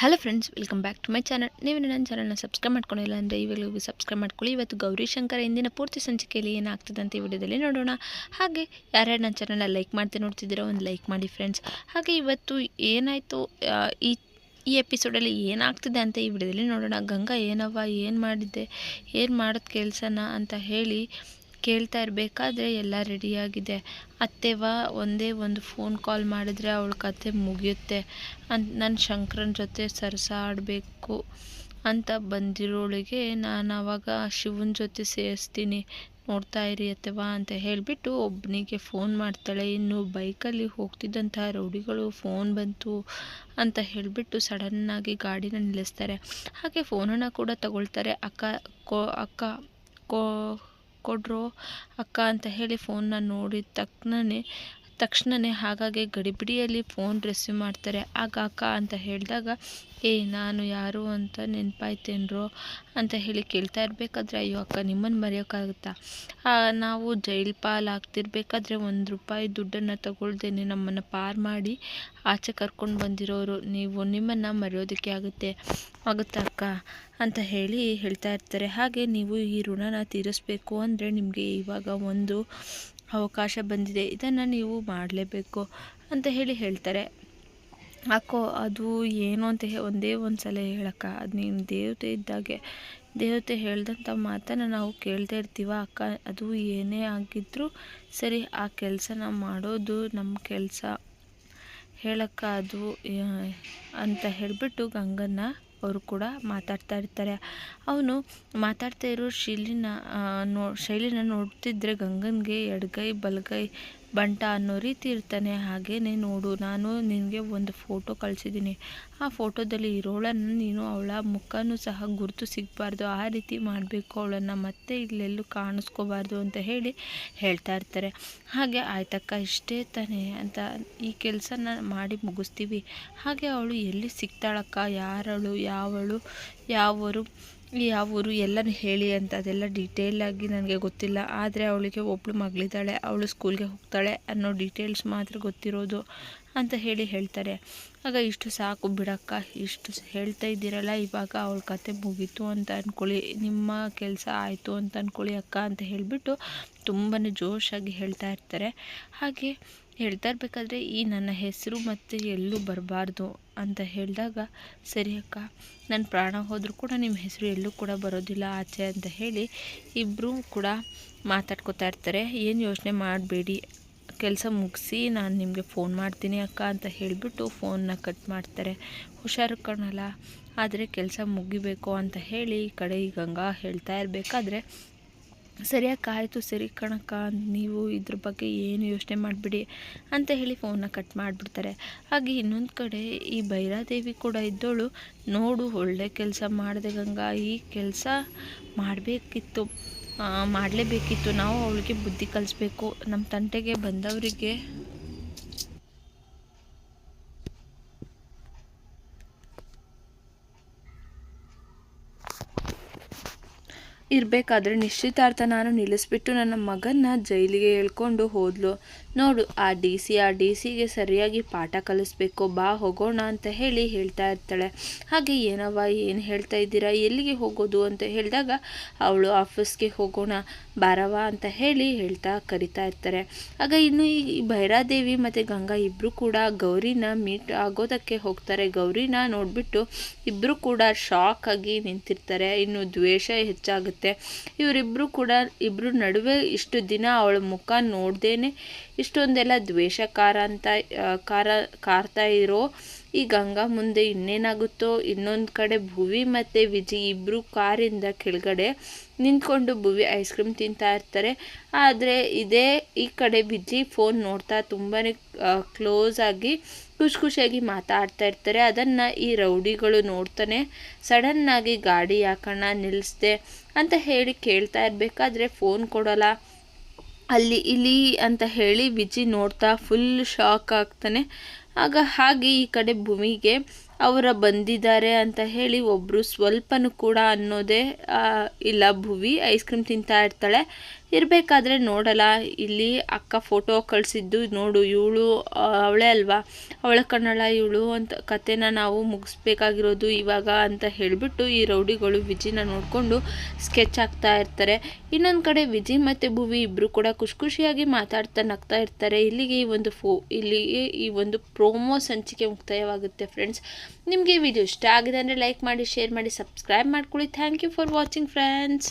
Hello friends welcome back to my channel ನೀವು ನನ್ನ ಚಾನಲ್ನ ಸಬ್ಸ್ಕ್ರೈಬ್ ಮಾಡ್ಕೊಂಡಿಲ್ಲ ಅಂದರೆ ಇವಾಗ ಹೋಗಿ ಸಬ್ಸ್ಕ್ರೈಬ್ ಮಾಡ್ಕೊಳ್ಳಿ. ಇವತ್ತು ಗೌರಿ ಶಂಕರ ಇಂದಿನ ಪೂರ್ತಿ ಸಂಚಿಕೆಯಲ್ಲಿ ಏನಾಗ್ತದೆ ಅಂತ ಈ ವಿಡಿಯೋದಲ್ಲಿ ನೋಡೋಣ. ಹಾಗೆ ಯಾರ್ಯಾರು ನನ್ನ ಚಾನಲ್ನ ಲೈಕ್ ಮಾಡ್ತೀನಿ ನೋಡ್ತಿದ್ದೀರೋ ಒಂದು ಲೈಕ್ ಮಾಡಿ ಫ್ರೆಂಡ್ಸ್ ಹಾಗೆ ಇವತ್ತು ಏನಾಯಿತು ಈ ಈ ಎಪಿಸೋಡಲ್ಲಿ ಏನಾಗ್ತಿದೆ ಅಂತ ಈ ವಿಡಿಯೋದಲ್ಲಿ ನೋಡೋಣ. ಗಂಗಾ ಏನವ್ವ, ಏನು ಮಾಡಿದ್ದೆ, ಏನು ಮಾಡೋದು ಕೆಲಸನ ಅಂತ ಹೇಳಿ ಕೇಳ್ತಾ ಇರಬೇಕಾದ್ರೆ ಎಲ್ಲ ರೆಡಿಯಾಗಿದೆ ಅತ್ತೆವ ಒಂದೇ ಒಂದು ಫೋನ್ ಕಾಲ್ ಮಾಡಿದ್ರೆ ಅವಳ ಕತೆ ಮುಗಿಯುತ್ತೆ. ಅಂತ ನಾನು ಶಂಕರನ ಜೊತೆ ಸರಸಾಡಬೇಕು ಅಂತ ಬಂದಿರೋಳಿಗೆ ನಾನು ಆವಾಗ ಶಿವನ ಜೊತೆ ಸೇರಿಸ್ತೀನಿ. ನೋಡ್ತಾ ಇರಿ ಅತ್ತೆವ ಅಂತ ಹೇಳಿಬಿಟ್ಟು ಒಬ್ಬನಿಗೆ ಫೋನ್ ಮಾಡ್ತಾಳೆ. ಇನ್ನು ಬೈಕಲ್ಲಿ ಹೋಗ್ತಿದ್ದಂತಹ ರೌಡಿಗಳು ಫೋನ್ ಬಂತು ಅಂತ ಹೇಳಿಬಿಟ್ಟು ಸಡನ್ನಾಗಿ ಗಾಡಿನ ನಿಲ್ಲಿಸ್ತಾರೆ. ಹಾಗೆ ಫೋನನ್ನು ಕೂಡ ತಗೊಳ್ತಾರೆ. ಅಕ್ಕ, ಕೋ ಅಕ್ಕ, ಕೋ ಕೊಡ್ರೋ ಅಕ್ಕ ಅಂತ ಹೇಳಿ ಫೋನ್ನ ನೋಡಿದ ತಕ್ಷಣನೇ ತಕ್ಷಣವೇ ಹಾಗಾಗಿ ಗಡಿಬಿಡಿಯಲ್ಲಿ ಫೋನ್ ರಿಸೀವ್ ಮಾಡ್ತಾರೆ. ಆಗ ಅಕ್ಕ ಅಂತ ಹೇಳಿದಾಗ, ಏ, ನಾನು ಯಾರು ಅಂತ ನೆನಪಾಯ್ತೇನ್ರೋ? ಅಂತ ಹೇಳಿ ಕೇಳ್ತಾ ಇರಬೇಕಾದ್ರೆ, ಅಯ್ಯೋ ಅಕ್ಕ ನಿಮ್ಮನ್ನು ಮರೆಯೋಕ್ಕಾಗುತ್ತಾ? ನಾವು ಜೈಲ್ ಆಗ್ತಿರ್ಬೇಕಾದ್ರೆ ಒಂದು ರೂಪಾಯಿ ದುಡ್ಡನ್ನು ತಗೊಳ್ದೇನೆ ನಮ್ಮನ್ನು ಪಾರ್ ಮಾಡಿ ಆಚೆ ಕರ್ಕೊಂಡು ಬಂದಿರೋರು. ನೀವು ನಿಮ್ಮನ್ನು ಮರೆಯೋದಕ್ಕೆ ಆಗುತ್ತೆ, ಆಗುತ್ತಾ ಅಕ್ಕ? ಅಂತ ಹೇಳಿ ಹೇಳ್ತಾ ಇರ್ತಾರೆ. ಹಾಗೆ ನೀವು ಈ ಋಣನ ತೀರಿಸ್ಬೇಕು ಅಂದರೆ ನಿಮಗೆ ಇವಾಗ ಒಂದು ಅವಕಾಶ ಬಂದಿದೆ, ಇದನ್ನು ನೀವು ಮಾಡಲೇಬೇಕು ಅಂತ ಹೇಳಿ ಹೇಳ್ತಾರೆ. ಅಕ್ಕೋ ಅದು ಏನು ಅಂತ ಒಂದೇ ಒಂದು ಸಲ ಹೇಳಕ್ಕ, ಅದು ನೀನು ದೇವತೆ ಇದ್ದಾಗೆ, ದೇವತೆ ಹೇಳ್ದಂಥ ಮಾತನ್ನು ನಾವು ಕೇಳ್ತಾ ಇರ್ತೀವ ಅಕ್ಕ, ಅದು ಏನೇ ಆಗಿದ್ರೂ ಸರಿ, ಆ ಕೆಲಸನ ಮಾಡೋದು ನಮ್ಮ ಕೆಲಸ. ಹೇಳಕ್ಕ ಅದು ಅಂತ ಹೇಳಿಬಿಟ್ಟು ಗಂಗನ್ನ ಅವರು ಕೂಡ ಮಾತಾಡ್ತಾ ಇರ್ತಾರೆ. ಅವನು ಮಾತಾಡ್ತಾ ಇರೋ ಶೈಲಿನ ನೋ ಶೈಲಿನ ನೋಡ್ತಿದ್ರೆ ಗಂಗನ್ಗೆ ಎಡಗೈ ಬಲಗೈ ಬಂಟ ಅನ್ನೋ ರೀತಿ ಇರ್ತಾನೆ ಹಾಗೇ ನೋಡು, ನಾನು ನಿನಗೆ ಒಂದು ಫೋಟೋ ಕಳಿಸಿದ್ದೀನಿ. ಆ ಫೋಟೋದಲ್ಲಿ ಇರೋಳನ್ನು ನೀನು ಅವಳ ಮುಖನೂ ಸಹ ಗುರುತು ಸಿಗಬಾರ್ದು, ಆ ರೀತಿ ಮಾಡಬೇಕು ಅವಳನ್ನು ಮತ್ತೆ ಇಲ್ಲೆಲ್ಲೂ ಕಾಣಿಸ್ಕೋಬಾರ್ದು ಅಂತ ಹೇಳಿ ಹೇಳ್ತಾ ಇರ್ತಾರೆ. ಹಾಗೆ ಆಯ್ತಕ್ಕ, ಇಷ್ಟೇ ತಾನೆ ಅಂತ ಈ ಕೆಲಸನ ಮಾಡಿ ಮುಗಿಸ್ತೀವಿ. ಹಾಗೆ ಅವಳು ಎಲ್ಲಿ ಸಿಗ್ತಾಳಕ್ಕ? ಯಾರಳು, ಯಾವಳು, ಯಾವರು? ಯಾವ ಊರು ಎಲ್ಲನೂ ಹೇಳಿ ಅಂತ, ಅದೆಲ್ಲ ಡೀಟೇಲಾಗಿ ನನಗೆ ಗೊತ್ತಿಲ್ಲ. ಆದರೆ ಅವಳಿಗೆ ಒಬ್ಬಳು ಮಗಳಿದ್ದಾಳೆ, ಅವಳು ಸ್ಕೂಲ್ಗೆ ಹೋಗ್ತಾಳೆ ಅನ್ನೋ ಡೀಟೇಲ್ಸ್ ಮಾತ್ರ ಗೊತ್ತಿರೋದು ಅಂತ ಹೇಳಿ ಹೇಳ್ತಾರೆ. ಆಗ ಇಷ್ಟು ಸಾಕು ಬಿಡಕ್ಕ, ಇಷ್ಟು ಹೇಳ್ತಾ ಇದ್ದೀರಲ್ಲ, ಇವಾಗ ಅವಳ ಕತೆ ಮುಗೀತು ಅಂತ ಅಂದ್ಕೊಳ್ಳಿ ನಿಮ್ಮ ಕೆಲಸ ಆಯಿತು ಅಂತ ಅಂದ್ಕೊಳ್ಳಿ ಅಕ್ಕ ಅಂತ ಹೇಳಿಬಿಟ್ಟು ತುಂಬಾ ಜೋಶಾಗಿ ಹೇಳ್ತಾ ಇರ್ತಾರೆ. ಹಾಗೆ ಹೇಳ್ತಾ ಇರಬೇಕಾದ್ರೆ ಈ ನನ್ನ ಹೆಸರು ಮತ್ತು ಎಲ್ಲೂ ಬರಬಾರ್ದು ಅಂತ ಹೇಳಿದಾಗ, ಸರಿ ಅಕ್ಕ ನನ್ನ ಪ್ರಾಣ ಹೋದರೂ ಕೂಡ ನಿಮ್ಮ ಹೆಸರು ಎಲ್ಲೂ ಕೂಡ ಬರೋದಿಲ್ಲ, ಆಚೆ ಅಂತ ಹೇಳಿ ಇಬ್ಬರೂ ಕೂಡ ಮಾತಾಡ್ಕೋತಾ ಇರ್ತಾರೆ. ಏನು ಯೋಚನೆ ಮಾಡಬೇಡಿ, ಕೆಲಸ ಮುಗಿಸಿ ನಾನು ನಿಮಗೆ ಫೋನ್ ಮಾಡ್ತೀನಿ ಅಕ್ಕ ಅಂತ ಹೇಳಿಬಿಟ್ಟು ಫೋನ್ನ ಕಟ್ ಮಾಡ್ತಾರೆ. ಹುಷಾರು ಕಾಣಲ್ಲ, ಆದರೆ ಕೆಲಸ ಮುಗಿಬೇಕು ಅಂತ ಹೇಳಿ ಈ ಕಡೆ ಈ ಗಂಗಾ ಹೇಳ್ತಾ ಇರಬೇಕಾದ್ರೆ ಸರಿಯಾಗಿ ಆಯಿತು ಸರಿ ಕಣಕ್ಕ, ನೀವು ಇದ್ರ ಬಗ್ಗೆ ಏನು ಯೋಚನೆ ಮಾಡಿಬಿಡಿ ಅಂತ ಹೇಳಿ ಫೋನ್ನ ಕಟ್ ಮಾಡಿಬಿಡ್ತಾರೆ. ಹಾಗೆ ಇನ್ನೊಂದು ಕಡೆ ಈ ಭೈರಾದೇವಿ ಕೂಡ ಇದ್ದೋಳು, ನೋಡು ಒಳ್ಳೆ ಕೆಲಸ ಮಾಡಿದೆ ಗಂಗಾ, ಈ ಕೆಲಸ ಮಾಡಬೇಕಿತ್ತು ಮಾಡಲೇಬೇಕಿತ್ತು. ನಾವು ಅವಳಿಗೆ ಬುದ್ಧಿ ಕಲಿಸ್ಬೇಕು. ನಮ್ಮ ತಂಟೆಗೆ ಬಂದವರಿಗೆ ಇರಬೇಕಾದ್ರೆ ನಿಶ್ಚಿತಾರ್ಥ ನಾನು ನಿಲ್ಲಿಸ್ಬಿಟ್ಟು ನನ್ನ ಮಗನ್ನ ಜೈಲಿಗೆ ಹೇಳ್ಕೊಂಡು ಹೋದ್ಲು. ನೋಡು, ಆ ಡಿ ಸಿ, ಆ ಡಿ ಸಿಗೆ ಸರಿಯಾಗಿ ಪಾಠ ಕಲಿಸ್ಬೇಕು, ಬಾ ಹೋಗೋಣ ಅಂತ ಹೇಳಿ ಹೇಳ್ತಾ ಇರ್ತಾಳೆ. ಹಾಗೆ, ಏನವ್ವ, ಏನು ಹೇಳ್ತಾ ಇದ್ದೀರಾ, ಎಲ್ಲಿಗೆ ಹೋಗೋದು ಅಂತ ಹೇಳಿದಾಗ ಅವಳು ಆಫೀಸ್ಗೆ ಹೋಗೋಣ ಬಾರವ ಅಂತ ಹೇಳಿ ಹೇಳ್ತಾ ಕರಿತಾ ಇರ್ತಾರೆ. ಆಗ ಇನ್ನು ಈ ಭೈರಾದೇವಿ ಮತ್ತು ಗಂಗಾ ಇಬ್ಬರು ಕೂಡ ಗೌರಿನ ಮೀಟ್ ಆಗೋದಕ್ಕೆ ಹೋಗ್ತಾರೆ. ಗೌರಿನ ನೋಡಿಬಿಟ್ಟು ಇಬ್ಬರು ಕೂಡ ಶಾಕ್ ಆಗಿ ನಿಂತಿರ್ತಾರೆ. ಇನ್ನು ದ್ವೇಷ ಹೆಚ್ಚಾಗುತ್ತೆ. ಇವರಿಬ್ಬರು ಕೂಡ ಇಬ್ಬರು ನಡುವೆ ಇಷ್ಟು ದಿನ ಅವಳ ಮುಖ ನೋಡ್ದೇನೆ ಇಷ್ಟೊಂದೆಲ್ಲ ದ್ವೇಷಕಾರ ಅಂತ ಕಾರ ಕಾರ್ತಾ ಇರೋ ಈ ಗಂಗಾ ಮುಂದೆ ಇನ್ನೇನಾಗುತ್ತೋ ಇನ್ನೊಂದು ಕಡೆ ಭುವಿ ಮತ್ತು ವಿಜಿ ಇಬ್ಬರು ಕಾರಿಂದ ಕೆಳಗಡೆ ನಿಂತ್ಕೊಂಡು ಭುವಿ ಐಸ್ ಕ್ರೀಮ್ ತಿಂತಾ ಇರ್ತಾರೆ. ಆದರೆ ಇದೇ ಈ ಕಡೆ ವಿಜಿ ಫೋನ್ ನೋಡ್ತಾ ತುಂಬಾ ಕ್ಲೋಸ್ ಆಗಿ ಖುಷಿ ಖುಷಿಯಾಗಿ ಮಾತಾಡ್ತಾ ಇರ್ತಾರೆ. ಅದನ್ನು ಈ ರೌಡಿಗಳು ನೋಡ್ತಾನೆ ಸಡನ್ನಾಗಿ ಗಾಡಿ ಯಾಕಣ್ಣ ನಿಲ್ಲಿಸ್ದೆ ಅಂತ ಹೇಳಿ ಕೇಳ್ತಾ ಇರಬೇಕಾದ್ರೆ ಫೋನ್ ಕೊಡೋಲ್ಲ. ಅಲ್ಲಿ, ಇಲ್ಲಿ ಅಂತ ಹೇಳಿ ವಿಜಿ ನೋಡ್ತಾ ಫುಲ್ ಶಾಕ್ ಆಗ್ತಾನೆ. ಆಗ ಹಾಗೆ ಈ ಕಡೆ ಭೂಮಿಗೆ ಅವರ ಬಂದಿದ್ದಾರೆ ಅಂತ ಹೇಳಿ ಒಬ್ಬರು ಸ್ವಲ್ಪನೂ ಕೂಡ ಅನ್ನೋದೇ ಇಲ್ಲ ಭುವಿ ಐಸ್ ಕ್ರೀಮ್ ತಿಂತಾ ಇರ್ತಾಳೆ. ಇರಬೇಕಾದ್ರೆ ನೋಡಲ್ಲ. ಇಲ್ಲಿ ಅಕ್ಕ ಫೋಟೋ ಕಳಿಸಿದ್ದು ನೋಡು, ಇವಳು ಅವಳೇ ಅಲ್ವಾ? ಅವಳ ಕಣ್ಣಳ ಇವಳು ಅಂತ ಕತೆನ ನಾವು ಮುಗಿಸ್ಬೇಕಾಗಿರೋದು ಇವಾಗ ಅಂತ ಹೇಳಿಬಿಟ್ಟು ಈ ರೌಡಿಗಳು ವಿಜಿನ ನೋಡಿಕೊಂಡು ಸ್ಕೆಚ್ ಆಗ್ತಾ ಇರ್ತಾರೆ. ಇನ್ನೊಂದು ಕಡೆ ವಿಜಿ ಮತ್ತು ಭುವಿ ಇಬ್ಬರು ಕೂಡ ಖುಷಿ ಖುಷಿಯಾಗಿ ಮಾತಾಡ್ತಾ ನಗ್ತಾ ಇರ್ತಾರೆ. ಇಲ್ಲಿಗೆ ಈ ಒಂದು ಫೋ, ಇಲ್ಲಿಗೆ ಈ ಒಂದು ಪ್ರೋಮೋ ಸಂಚಿಕೆ ಮುಕ್ತಾಯವಾಗುತ್ತೆ ಫ್ರೆಂಡ್ಸ್ ನಿಮಗೆ ವಿಡಿಯೋ ಇಷ್ಟ ಆಗಿದೆ ಅಂದರೆ ಲೈಕ್ ಮಾಡಿ ಶೇರ್ ಮಾಡಿ ಸಬ್ಸ್ಕ್ರೈಬ್ ಮಾಡ್ಕೊಳ್ಳಿ. Thank you for watching friends